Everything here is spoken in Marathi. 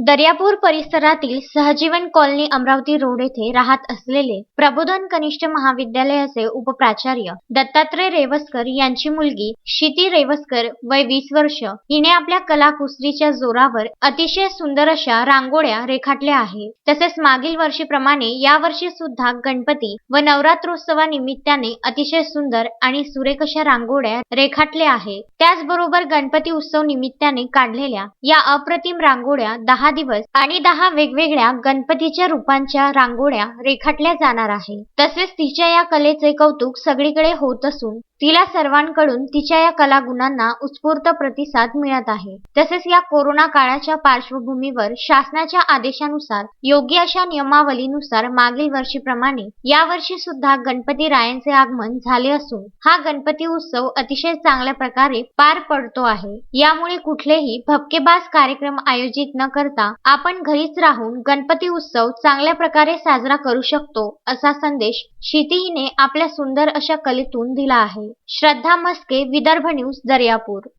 दर्यापूर परिसरातील सहजीवन कॉलनी अमरावती रोड येथे राहत असलेले प्रबोधन कनिष्ठ महाविद्यालयाचे उपप्राचार्य दत्तात्रय रेवसकर यांची मुलगी क्षिती रेवसकर वय वीस वर्ष हिने आपल्या कला कुसरीच्या जोरावर अतिशय सुंदर अशा रांगोळ्या रेखाटल्या आहे. तसेच मागील वर्षीप्रमाणे यावर्षी सुद्धा गणपती व नवरात्रोत्सवानिमित्ताने अतिशय सुंदर आणि सुरेख अशा रांगोळ्या रेखाटल्या आहे. त्याचबरोबर गणपती उत्सव निमित्ताने काढलेल्या या अप्रतिम रांगोळ्या दहा दिवस आणि दहा वेगवेगळ्या गणपतीच्या रूपांच्या रांगोळ्या रेखाटल्या जाणार आहे. तसेच तिच्या या कलेचे कौतुक सगळीकडे होत असून तिला सर्वांकडून तिच्या या कलागुणांना उत्स्फूर्त प्रतिसाद मिळत आहे. तसेच या कोरोना काळाच्या पार्श्वभूमीवर शासनाच्या आदेशानुसार योग्य अशा नियमावलीनुसार मागील वर्षीप्रमाणे यावर्षी सुद्धा गणपती रायांचे आगमन झाले असून हा गणपती उत्सव अतिशय चांगल्या प्रकारे पार पडतो आहे. यामुळे कुठलेही भपकेबाज कार्यक्रम आयोजित न करता आपण घरीच राहून गणपती उत्सव चांगल्या प्रकारे साजरा करू शकतो असा संदेश क्षितिहीने आपल्या सुंदर अशा कलेतून दिला आहे. श्रद्धा मस्के विदर्भ न्यूज दर्यापूर.